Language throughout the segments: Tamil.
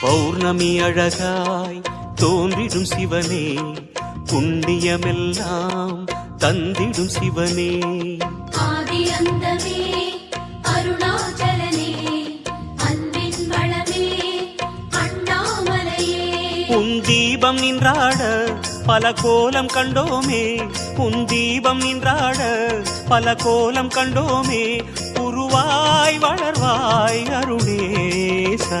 பௌர்ணமி அழகாய் தோன்றிடும் சிவனே புண்ணியமெல்லாம் தந்திடும் சிவனே. ஆதி அந்தமே அருணாச்சலனே அன்பின் வளமே அண்ணாமலையே. உன் தீபம் நின்றாட பல கோலம் கண்டோமே உன் தீபம் நின்றாட பல கோலம் கண்டோமே உருவாய் வளர்வாய் அருணேசா.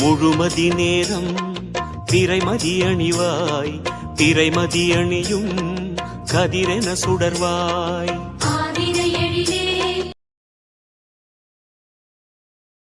முழுமதி நேரம் திரைமதி அணிவாய் திரைமதி அணியும் கதிரென சுடர்வாய்.